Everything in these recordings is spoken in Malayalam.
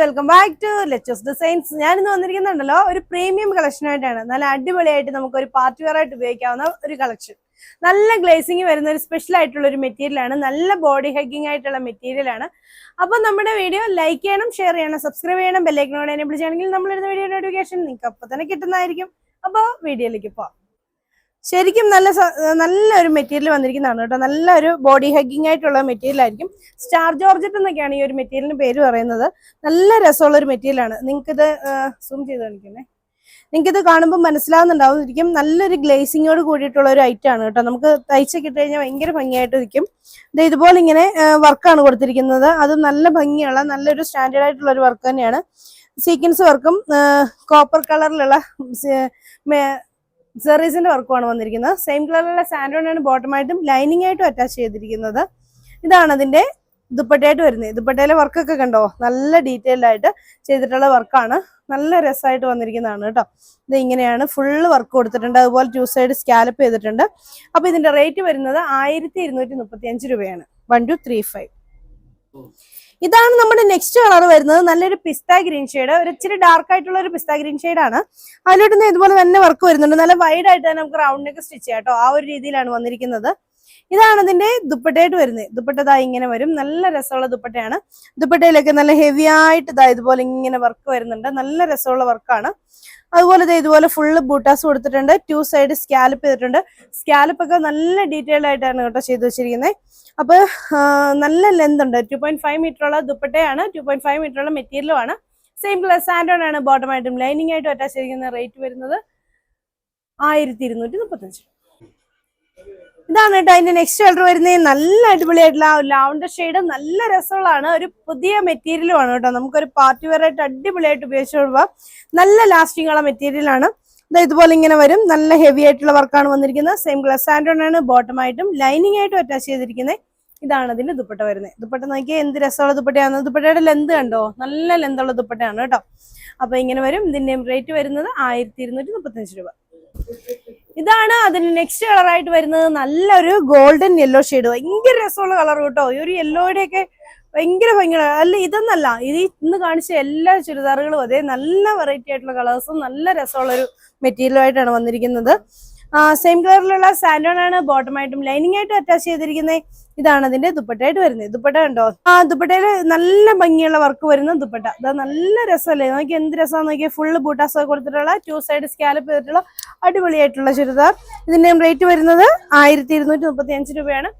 വെൽക്കം ബാക്ക് ടു ലെച്ചസ് ഡിസൈൻസ് ഞാൻ ഇന്ന് വന്നിരിക്കുന്നുണ്ടല്ലോ ഒരു പ്രീമിയം കളക്ഷൻ ആയിട്ടാണ്. നല്ല അടിപൊളിയായിട്ട് നമുക്ക് ഒരു പാർട്ടി വെയർ ആയിട്ട് ഉപയോഗിക്കാവുന്ന ഒരു കളക്ഷൻ നല്ല ഗ്ലേസിങ് വരുന്ന ഒരു സ്പെഷ്യൽ ആയിട്ടുള്ള ഒരു മെറ്റീരിയൽ ആണ്. നല്ല ബോഡി ഹഗ്ഗിംഗ് ആയിട്ടുള്ള മെറ്റീരിയൽ ആണ്. അപ്പൊ നമ്മുടെ വീഡിയോ ലൈക്ക് ചെയ്യണം ഷെയർ ചെയ്യണം സബ്സ്ക്രൈബ് ചെയ്യണം ബെല്ലൈക്കനോട് എനേബിൾ ചെയ്യണമെങ്കിൽ നമ്മളിരുന്ന വീഡിയോ നോട്ടിഫിക്കേഷൻ നിങ്ങൾക്ക് അപ്പോൾ തന്നെ കിട്ടുന്നതായിരിക്കും. അപ്പോൾ വീഡിയോയിലേക്ക് പോവാം. ശരിക്കും നല്ല നല്ലൊരു മെറ്റീരിയൽ വന്നിരിക്കുന്നതാണ് കേട്ടോ. നല്ലൊരു ബോഡി ഹഗ്ഗിങ് ആയിട്ടുള്ള മെറ്റീരിയൽ ആയിരിക്കും. സ്റ്റാർ ജോർജറ്റ് എന്നൊക്കെയാണ് ഈ ഒരു മെറ്റീരിയലിന് പേര് പറയുന്നത്. നല്ല രസമുള്ള ഒരു മെറ്റീരിയലാണ് നിങ്ങൾക്കിത് സൂം ചെയ്ത് കാണിക്കുന്നേ നിങ്ങൾക്കിത് കാണുമ്പോൾ മനസ്സിലാവുന്നുണ്ടാവും നല്ലൊരു ഗ്ലേസിങ്ങോട് കൂടിയിട്ടുള്ള ഒരു ഐറ്റം ആണ് കേട്ടോ. നമുക്ക് തയ്ച്ച് ഇട്ട് കഴിഞ്ഞാൽ ഭയങ്കര ഭംഗിയായിട്ട് ഇരിക്കും ഇത് ഇതുപോലെ ഇങ്ങനെ വർക്കാണ് കൊടുത്തിരിക്കുന്നത്. അത് നല്ല ഭംഗിയുള്ള നല്ലൊരു സ്റ്റാൻഡേർഡ് ആയിട്ടുള്ള ഒരു വർക്ക് തന്നെയാണ്. സീക്വൻസ് വർക്കും കോപ്പർ കളറിലുള്ള സെറീസിന്റെ വർക്കുമാണ് വന്നിരിക്കുന്നത്. സെയിം കളറിലുള്ള സാൻഡോൺ ആണ് ബോട്ടമായിട്ടും ലൈനിങ് ആയിട്ടും അറ്റാച്ച് ചെയ്തിരിക്കുന്നത്. ഇതാണ് അതിന്റെ ദുപ്പട്ടയായിട്ട് വരുന്നത്. ദുപ്പട്ടയിലെ വർക്കൊക്കെ കണ്ടോ? നല്ല ഡീറ്റെയിൽഡ് ആയിട്ട് ചെയ്തിട്ടുള്ള വർക്കാണ് നല്ല രസമായിട്ട് വന്നിരിക്കുന്നതാണ് കേട്ടോ. ഇത് ഇങ്ങനെയാണ് ഫുള്ള് വർക്ക് കൊടുത്തിട്ടുണ്ട്. അതുപോലെ ടു സൈഡ് സ്കാലപ്പ് ചെയ്തിട്ടുണ്ട്. അപ്പൊ ഇതിന്റെ റേറ്റ് വരുന്നത് ആയിരത്തി രൂപയാണ്. വൺ ടു ത്രീ ഫൈവ് ഇതാണ് നമ്മുടെ നെക്സ്റ്റ് കളർ വരുന്നത്. നല്ലൊരു പിസ്ത ഗ്രീൻ ഷെയ്ഡ് ഒരു ഇച്ചിരി ഡാർക്ക് ആയിട്ടുള്ള ഒരു പിസ്ത ഗ്രീൻ ഷെയ്ഡ് ആണ്. അതിലോട്ട് ഇതുപോലെ തന്നെ വർക്ക് വരുന്നുണ്ട്. നല്ല വൈഡ് ആയിട്ട് തന്നെ നമുക്ക് റൗണ്ടിനൊക്കെ നെക്ക് സ്റ്റിച്ച് ചെയ്യാം കേട്ടോ. ആ ഒരു രീതിയിലാണ് വന്നിരിക്കുന്നത്. ഇതാണ് ഇതിന്റെ ദുപ്പട്ടയായിട്ട് വരുന്നത്. ദുപ്പട്ട ഇങ്ങനെ വരും. നല്ല രസമുള്ള ദുപ്പട്ടയാണ്. ദുപ്പട്ടയിലൊക്കെ നല്ല ഹെവി ആയിട്ട് ഇതാ ഇതുപോലെ ഇങ്ങനെ വർക്ക് വരുന്നുണ്ട്. നല്ല രസമുള്ള വർക്കാണ് അതുപോലെ ഇതുപോലെ ഫുള്ള് ബൂട്ടാസ് കൊടുത്തിട്ടുണ്ട്. ടു സൈഡ് സ്കാലപ്പ് ചെയ്തിട്ടുണ്ട്. സ്കാലപ്പ് ഒക്കെ നല്ല ഡീറ്റെയിൽഡ് ആയിട്ടാണ് കേട്ടോ ചെയ്തു വെച്ചിരിക്കുന്നത് അപ്പൊ നല്ല ലെന്ത് ഉണ്ട്. ടു പോയിന്റ് ഫൈവ് മീറ്റർ ഉള്ള ദുപ്പട്ടയാണ്. ടു പോയിന്റ് ഫൈവ് മീറ്റർ ഉള്ള മെറ്റീരിയലും ആണ്. സെയിം പ്ലസ് സാൻഡോൺ ആണ് ബോട്ടം ആയിട്ടും ലൈനിങ് ആയിട്ടും അറ്റാച്ച് ചെയ്തിരിക്കുന്ന റേറ്റ് വരുന്നത് ആയിരത്തി ഇരുന്നൂറ്റി മുപ്പത്തഞ്ച്. ഇതാണ് കേട്ടോ അതിന്റെ നെക്സ്റ്റ് കളർ വരുന്നത്. നല്ല അടിപൊളിയായിട്ടുള്ള ലാവണ്ടർ ഷെയ്ഡ് നല്ല രസമുള്ളതാണ്. ഒരു പുതിയ മെറ്റീരിയലും ആണ് കേട്ടോ. നമുക്കൊരു പാർട്ടി വെയർ ആയിട്ട് അടിപൊളിയായിട്ട് ഉപയോഗിച്ചു കൊടുക്കുക നല്ല ലാസ്റ്റിംഗ് ഉള്ള ദാ ഇതുപോലെ ഇങ്ങനെ വരും. നല്ല ഹെവി ആയിട്ടുള്ള വർക്കാണ് വന്നിരിക്കുന്നത്. സെയിം ഗ്ലസ് സാൻഡോൺ ആണ്. ബോട്ടം ആയിട്ടും ലൈനിങ് ആയിട്ടും അറ്റാച്ച് ചെയ്തിരിക്കുന്നത്. ഇതാണ് അതിന്റെ ദുപ്പട്ട വരുന്നത്. ദുപ്പട്ട നോക്കിയാൽ എന്ത് രസമുള്ള ദുപ്പട്ടയാണ്. ദുപ്പട്ടയുടെ ലെന്ത് കണ്ടോ? നല്ല ലെന്തുള്ള ദുപ്പട്ടയാണ് കേട്ടോ. അപ്പൊ ഇങ്ങനെ വരും. ഇതിന്റെ റേറ്റ് വരുന്നത് ആയിരത്തി രൂപ. ഇതാണ് അതിന് നെക്സ്റ്റ് കളർ ആയിട്ട് വരുന്നത്. നല്ലൊരു ഗോൾഡൻ യെല്ലോ ഷെയ്ഡ് ഭയങ്കര രസമുള്ള കളർ കേട്ടോ. ഈ ഒരു യെല്ലോയുടെ ഒക്കെ ഭയങ്കര ഭയങ്കര അല്ല ഇതൊന്നല്ല. ഇത് ഇന്ന് കാണിച്ച എല്ലാ ചുരിദാറുകളും അതേ നല്ല വെറൈറ്റി ആയിട്ടുള്ള കളേഴ്സും നല്ല രസമുള്ള ഒരു മെറ്റീരിയലുമായിട്ടാണ് വന്നിരിക്കുന്നത്. സെയിം കളറിലുള്ള സാൻഡോൺ ആണ് ബോട്ടം ആയിട്ടും ലൈനിങ് ആയിട്ടും അറ്റാച്ച് ചെയ്തിരിക്കുന്നത് ഇതാണ് അതിന്റെ ദുപ്പട്ടയായിട്ട് വരുന്നത്. ദുപ്പട്ട കണ്ടോ? ആ ദുപ്പട്ടയിൽ നല്ല ഭംഗിയുള്ള വർക്ക് വരുന്ന ദുപ്പട്ട. അത് നല്ല രസമല്ലേ? നോക്കി എന്ത് രസമാണെന്ന് നോക്കിയാൽ ഫുള്ള് ബൂട്ടാസ് കൊടുത്തിട്ടുള്ള ടു സൈഡ് സ്കാലപ്പ് ചെയ്തിട്ടുള്ള അടിപൊളിയായിട്ടുള്ള ചുരിദാർ. ഇതിന്റെ റേറ്റ് വരുന്നത് ആയിരത്തി ഇരുന്നൂറ്റി മുപ്പത്തി അഞ്ച് രൂപയാണ്.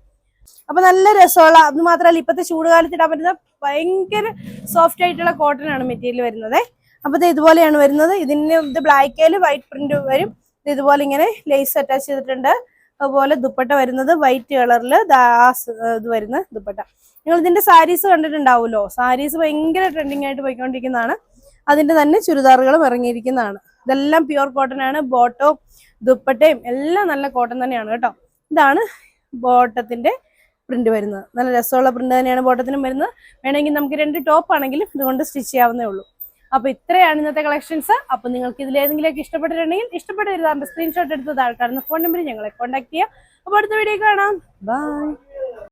അപ്പൊ നല്ല രസമുള്ള അത് മാത്രമല്ല ഇപ്പത്തെ ചൂടുകാലത്ത് ഇടാൻ പറ്റുന്ന ഭയങ്കര സോഫ്റ്റ് ആയിട്ടുള്ള കോട്ടൺ ആണ് മെറ്റീരിയൽ വരുന്നത്. അപ്പൊ ഇത് ഇതുപോലെയാണ് വരുന്നത്. ഇതിന് ഇത് ബ്ലാക്കിൽ വൈറ്റ് പ്രിന്റ് വരും. ഇതുപോലെ ഇങ്ങനെ ലേസ് അറ്റാച്ച് ചെയ്തിട്ടുണ്ട്. അതുപോലെ ദുപ്പട്ട വരുന്നത് വൈറ്റ് കളറിൽ ഇത് വരുന്ന ദുപ്പട്ട. നിങ്ങൾ ഇതിന്റെ സാരീസ് കണ്ടിട്ടുണ്ടാവുമല്ലോ? സാരീസ് ഭയങ്കര ട്രെൻഡിങ് ആയിട്ട് പോയിക്കൊണ്ടിരിക്കുന്നതാണ്. അതിന്റെ തന്നെ ചുരിദാറുകളും ഇറങ്ങിയിരിക്കുന്നതാണ്. ഇതെല്ലാം പ്യുവർ കോട്ടൺ ആണ്. ബോട്ടോ ദുപ്പട്ടയും എല്ലാം നല്ല കോട്ടൺ തന്നെയാണ് കേട്ടോ. ഇതാണ് ബോട്ടത്തിന്റെ പ്രിന്റ് വരുന്നത്. നല്ല രസമുള്ള പ്രിന്റ് തന്നെയാണ് ബോട്ടത്തിനും വരുന്നത്. വേണമെങ്കിൽ നമുക്ക് രണ്ട് ടോപ്പ് ആണെങ്കിലും ഇതുകൊണ്ട് സ്റ്റിച്ച് ചെയ്യാവുന്നേ ഉള്ളൂ. അപ്പൊ ഇത്രയാണ് ഇന്നത്തെ കളക്ഷൻസ് അപ്പൊ നിങ്ങൾക്ക് ഇതിൽ ഏതെങ്കിലുമൊക്കെ ഇഷ്ടപ്പെട്ടിട്ടുണ്ടെങ്കിൽ ഇഷ്ടപ്പെട്ടിരുന്നാൽ സ്ക്രീൻഷോട്ട് എടുത്ത് താഴെ ഫോൺ നമ്പറിൽ ഞങ്ങളെ കോൺടാക്ട് ചെയ്യാം. അപ്പൊ അടുത്ത വീഡിയോ കാണാം. ബൈ